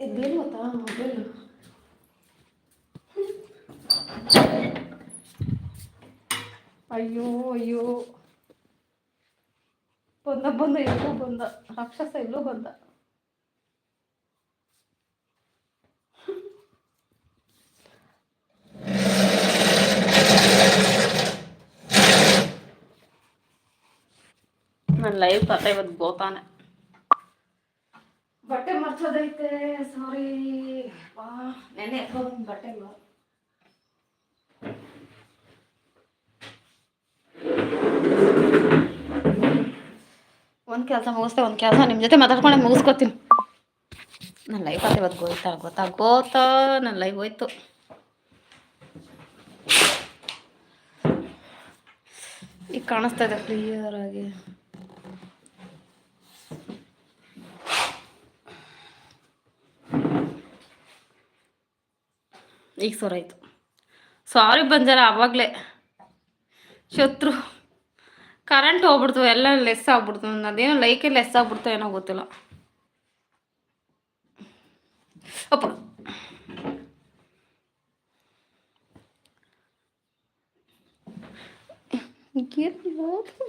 ಇದೇನು ಗೊತ್ತಾ ಮೊಬೈಲು ಅಯ್ಯೋ ಅಯ್ಯೋ ಬಂದ ಬಂದ ಎಲ್ಲೂ ಬಂದ ರಾಕ್ಷಸ ಎಲ್ಲೂ ಬಂದ ನನ್ನ ಲೈವ್ ಕತೆ ಇವತ್ತು ಗೋತಾನೆ ಬಟ್ಟೆ ಮರ್ಚೋದೈತೆ ಸಾರಿ ವಾ ನೆನೆ ಬಟ್ಟೆ ಬಟ್ಟೆಗಳು ಒಂದು ಕೆಲಸ ಮುಗಿಸ್ತೆ ಒಂದು ಕೆಲಸ ನಿಮ್ಮ ಜೊತೆ ಮಾತಾಡ್ಕೊಂಡೆ ಮುಗಿಸ್ಕೊತೀನಿ. ನನ್ನ ಲೈಫ್ ಆತ ಇವತ್ತು ಹೋಯ್ತಾ ಗೊತ್ತಾ ಗೊತ್ತಾ ನನ್ನ ಲೈಫ್ ಹೋಯ್ತು. ಈಗ ಕಾಣಿಸ್ತಾ ಇದೆ ಕ್ಲಿಯರ್ ಆಗಿ. ಈಗ ಸೊರಾಯ್ತು ಸಾರಿ ಬಂಜಾರ ಆವಾಗಲೇ ಶತ್ರು. ಕರೆಂಟ್ ಹೋಗ್ಬಿಡ್ತು, ಎಲ್ಲ ಲೆಸ್ ಆಗ್ಬಿಡ್ತು. ಅದೇನು ಲೈಕೇ ಲೆಸ್ ಆಗ್ಬಿಡ್ತು ಏನೋ ಗೊತ್ತಿಲ್ಲ. ಅಪ್ಪ.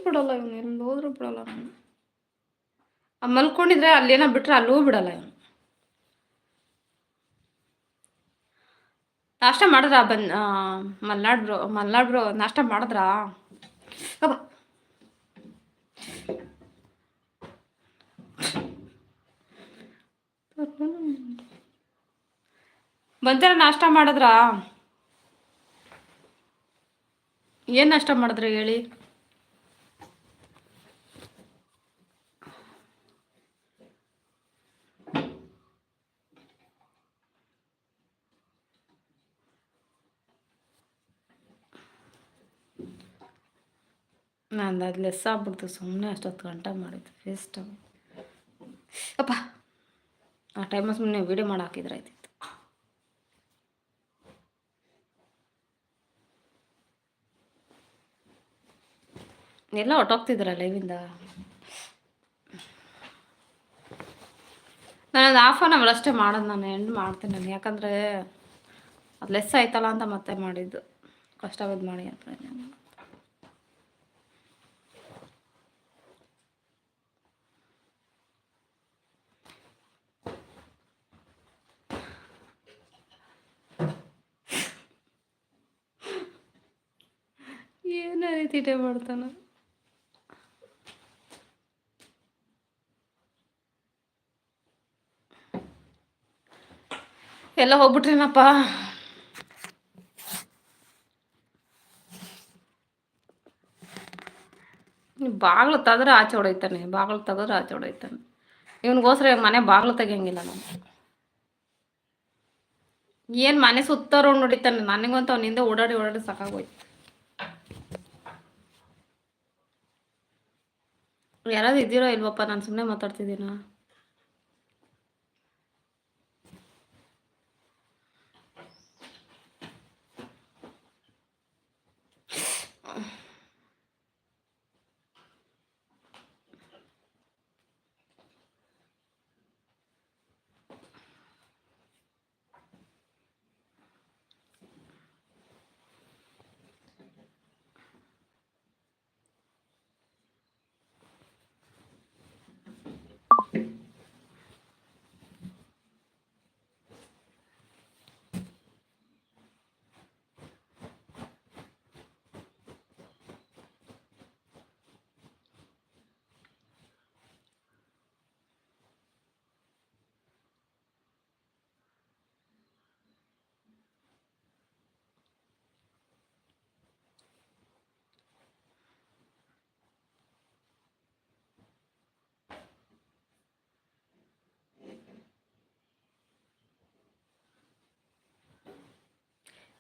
ಬಿಡಲ್ಲ ಇವನು, ಎಲ್ಲಿ ಹೋದ್ರೂ ಬಿಡಲ್ಲ ನಾನು. ಮಲ್ಕೊಂಡಿದ್ರೆ ಅಲ್ಲೇನೋ ಬಿಟ್ರೆ ಅಲ್ಲೂ ಬಿಡಲ್ಲ ಇವನು. ನಾಷ್ಟ ಮಾಡಿದ್ರಾ ಬನ್ ಮಲ್ನಾಡ್ ಬ್ರೋ ಮಲ್ನಾಡ್ ಬ್ರೋ, ನಾಷ್ಟ ಮಾಡಿದ್ರಾ? ಅಬ್ಬ. ಬಂದಿರ ನಾಷ್ಟ ಮಾಡಿದ್ರಾ? ಏನು ನಾಷ್ಟ ಮಾಡಿದ್ರಿ ಹೇಳಿ? ನಂದು ಅದು ಲೆಸ್ ಆಗ್ಬಿಡ್ತು ಸುಮ್ಮನೆ ಅಷ್ಟೊತ್ತು ಗಂಟೆ ಮಾಡಿದ್ದು. ವೇಸ್ಟ್ ಅಪ್ಪ, ಆ ಟೈಮಲ್ಲಿ ಸುಮ್ಮನೆ ವೀಡಿಯೋ ಮಾಡಿ ಹಾಕಿದ್ರೆ ಆಯ್ತಿತ್ತು. ಎಲ್ಲ ಹೊಟ್ಟೋಗ್ತಿದ್ರ ಲೈವಿಂದ ನಾನು ಅದು ಆನ್ ಅವರ್ ಅಷ್ಟೇ ಮಾಡೋದು ನಾನು ಎಂಡ್ ಮಾಡ್ತೀನಿ ನಾನು. ಯಾಕಂದರೆ ಅದು ಲೆಸ್ ಆಯ್ತಲ್ಲ ಅಂತ ಮತ್ತೆ ಮಾಡಿದ್ದು. ಕಷ್ಟ ಬಿದ್ದು ಮಾಡಿ ಅಂತ. ನಾನು ಏನ ರೀತಿ ಮಾಡ್ತಾನ. ಎಲ್ಲ ಹೋಗ್ಬಿಟ್ರೇನಪ್ಪ? ಬಾಗ್ಲು ತೆಗೆದ್ರೆ ಆಚೆ ಹೊಡೈತಾನೆ, ಬಾಗ್ಲು ತೆಗೆದ್ರೆ ಆಚೆ ಹೊಡೈತಾನೆ. ಇವನಿಗೋಸ್ಕರ ಮನೆ ಬಾಗ್ಲು ತೆಗಿಯಂಗಿಲ್ಲ ನಾನು ಏನು ಮನೆ ಸುತ್ತಾರೋ ನೋಡಿತಾನೆ ನನಗಂತೂ ಅವನಿಂದ ಓಡಾಡಿ ಓಡಾಡಿ ಸಾಕಾಗೋಯ್ತು. ಯಾರಾದ್ರು ಇದ್ದೀರೋ ಇಲ್ವಪ್ಪ? ನಾನು ಸುಮ್ಮನೆ ಮಾತಾಡ್ತಿದ್ದೀನ?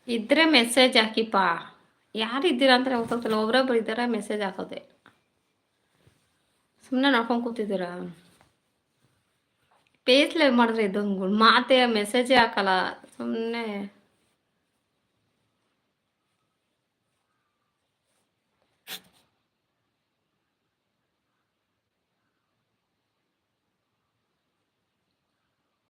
ಇದ್ರೆ ಮೆಸೇಜ್ ಹಾಕಿಪ್ಪ. ಯಾರು ಇದ್ದೀರಾ ಅಂತ ಗೊತ್ತಾಗ್ತಿಲ್ಲ ಒಬ್ರೊಬ್ರು ಇದ್ದಾರೆ ಮೆಸೇಜ್ ಹಾಕೋದೆ. ಸುಮ್ಮನೆ ನೋಡ್ಕೊಂಡು ಕೂತಿದ್ದೀರಾ? ಪೇಸ್ ಲೈವ್ ಮಾಡಿದ್ರೆ ಇದೊಂದು ಮಾತೆ ಮೆಸೇಜೇ ಹಾಕಲ್ಲ. ಸುಮ್ಮನೆ